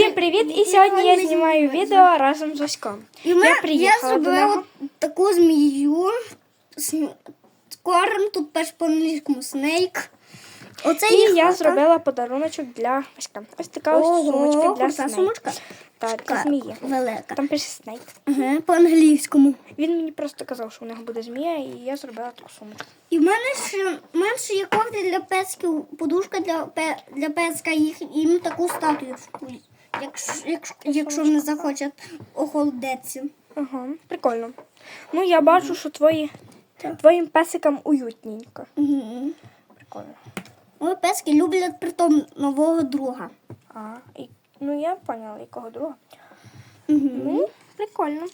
Всім привіт! І сьогодні я знімаю відео разом з Оськом. Я приїхала до зробила нього. таку змію. Корм, тут пише по-англійському снейк. Оце І я хата. зробила подаруночок для Оська. Ось така ось сумочка для Снейк. сумочка. Та, для змії. Велика. Там пише Снейк. Ага, по-англійському. Він мені просто казав, що у нього буде змія, і я зробила таку сумочку. І в мене ще менше є ковдри для пецьків, подушка для, для пецька, їх їм таку статую. Якщо, якщо, не захочуть охолодеться. Ага, прикольно. Ну, я бачу, що твої, твоїм песикам уютненько. Угу. Прикольно. Мої пецьки люблять притом нового друга. А, і, ну я поняла, якого друга. Угу. Ну, прикольно.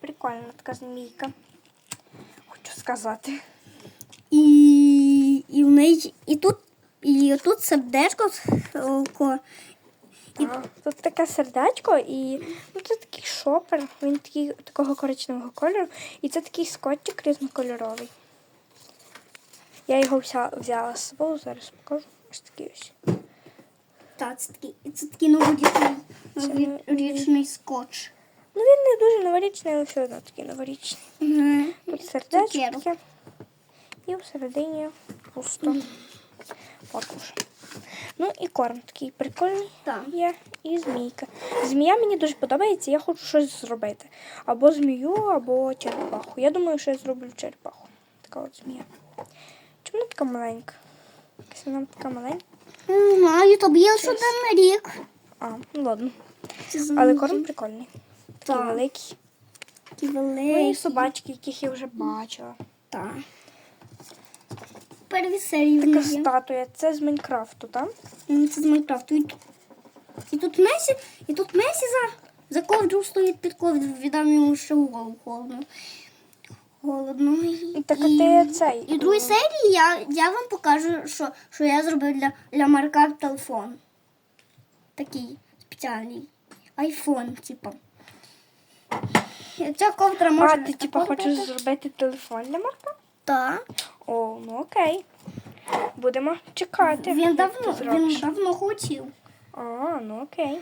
Прикольна така змійка. Хочу сказати. І, і в неї і тут, і тут сердечко око. І тут таке сердечко, і ну, це такий шопер. Він такий такого коричневого кольору. І це такий скотчик різнокольоровий. Я його взяла, взяла з собою, зараз покажу. Ось такий ось. Так, це такий, це такий новорічний, новорічний скотч. Ну він не дуже новорічний, але все одно такий новорічний. Угу. Тут сердечко таке. І всередині пусто. От. Ну і корм такий прикольний Так. є. І змійка. Змія мені дуже подобається, я хочу щось зробити. Або змію, або черепаху. Я думаю, що я зроблю черепаху. Така от змія. Чому вона така маленька? Якась вона така маленька. Не знаю, тобі є ще один на рік. А, ну ладно. Але корм прикольний. Такий Так. великий. Такі Ну великі. і собачки, яких я вже бачила. Так. Перві серії Така є. статуя. Це з Майнкрафту, так? Це з Майнкрафту. І, тут- і тут Месі, і тут Месі за, за ковдру стоїть під ковдру, віддам йому ще в голову холодно. Холодно. І, Так, а ти цей, І в другій серії я, я вам покажу, що, що я зробив для, для Марка телефон. Такий спеціальний. Айфон, типу. Ця ковдра може. А, ти типу хочеш зробити телефон для Марка? Так. О, ну окей. Будемо чекати. Він давно, він давно хотів. А, ну окей.